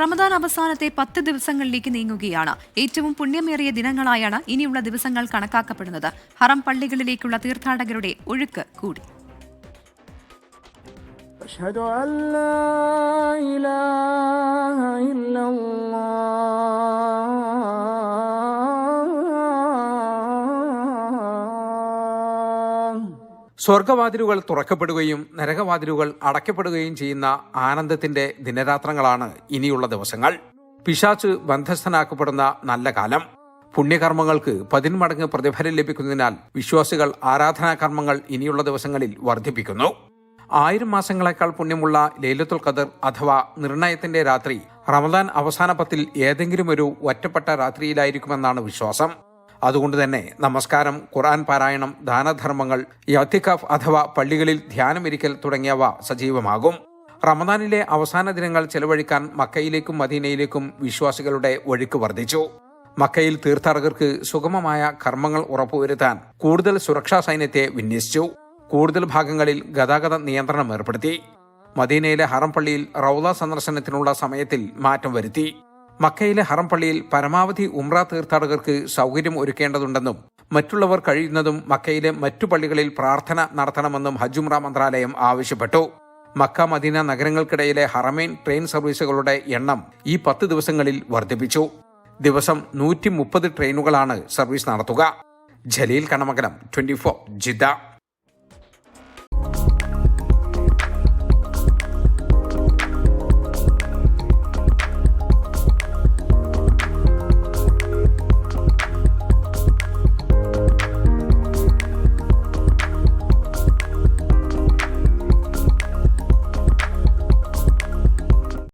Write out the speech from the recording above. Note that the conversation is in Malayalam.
റമദാൻ അവസാനത്തെ പത്ത് ദിവസങ്ങളിലേക്ക് നീങ്ങുകയാണ്. ഏറ്റവും പുണ്യമേറിയ ദിനങ്ങളായാണ് ഇനിയുള്ള ദിവസങ്ങൾ കണക്കാക്കപ്പെടുന്നത്. ഹറം പള്ളികളിലേക്കുള്ള തീർത്ഥാടകരുടെ ഒഴുക്ക് കൂടി. അഷ്ഹദു അല്ലാ ഇലാഹ സ്വർഗവാതിലുകൾ തുറക്കപ്പെടുകയും നരകവാതിലുകൾ അടയ്ക്കപ്പെടുകയും ചെയ്യുന്ന ആനന്ദത്തിന്റെ ദിനരാത്രങ്ങളാണ് ഇനിയുള്ള ദിവസങ്ങൾ. പിശാച്ച് ബന്ധസ്ഥനാക്കപ്പെടുന്ന നല്ല കാലം. പുണ്യകർമ്മങ്ങൾക്ക് പതിന്മടങ്ങ് പ്രതിഫലം ലഭിക്കുന്നതിനാൽ വിശ്വാസികൾ ആരാധനാകർമ്മങ്ങൾ ഇനിയുള്ള ദിവസങ്ങളിൽ വർദ്ധിപ്പിക്കുന്നു. ആയിരം മാസങ്ങളെക്കാൾ പുണ്യമുള്ള ലൈലത്തുൽ ഖദർ അഥവാ നിർണയത്തിന്റെ രാത്രി റമദാൻ അവസാന പത്തിൽ ഏതെങ്കിലും ഒരു ഒറ്റപ്പെട്ട രാത്രിയിലായിരിക്കുമെന്നാണ് വിശ്വാസം. അതുകൊണ്ട് തന്നെ നമസ്കാരം ഖുർആൻ പാരായണം ദാനധർമ്മങ്ങൾ യത്തിഖാഫ് അഥവാ പള്ളികളിൽ ധ്യാനമിരിക്കൽ തുടങ്ങിയവ സജീവമാകും. റമദാനിലെ അവസാന ദിനങ്ങൾ ചെലവഴിക്കാൻ മക്കയിലേക്കും മദീനയിലേക്കും വിശ്വാസികളുടെ ഒഴുക്ക് വർദ്ധിച്ചു. മക്കയിൽ തീർത്ഥാടകർക്ക് സുഗമമായ കർമ്മങ്ങൾ ഉറപ്പുവരുത്താൻ കൂടുതൽ സുരക്ഷാ സൈന്യത്തെ വിന്യസിച്ചു. കൂടുതൽ ഭാഗങ്ങളിൽ ഗതാഗത നിയന്ത്രണം ഏർപ്പെടുത്തി. മദീനയിലെ ഹറം പള്ളിയിൽ റൌള സന്ദർശനത്തിനുള്ള സമയത്തിൽ മാറ്റം വരുത്തി. മക്കയിലെ ഹറം പള്ളിയിൽ പരമാവധി ഉംറ തീർത്ഥാടകർക്ക് സൗകര്യം ഒരുക്കേണ്ടതുണ്ടെന്നും മറ്റുള്ളവർ കഴിയുന്നതും മക്കയിലെ മറ്റു പള്ളികളിൽ പ്രാർത്ഥന നടത്തണമെന്നും ഹജ്ജുംറ മന്ത്രാലയം ആവശ്യപ്പെട്ടു. മക്ക മദീന നഗരങ്ങൾക്കിടയിലെ ഹറമൈൻ ട്രെയിൻ സർവീസുകളുടെ എണ്ണം ഈ പത്ത് ദിവസങ്ങളിൽ വർദ്ധിപ്പിച്ചു. ദിവസം നൂറ്റി മുപ്പത് ട്രെയിനുകളാണ് സർവീസ് നടത്തുക. Jaleel Kanamakalam twenty four Jeddah.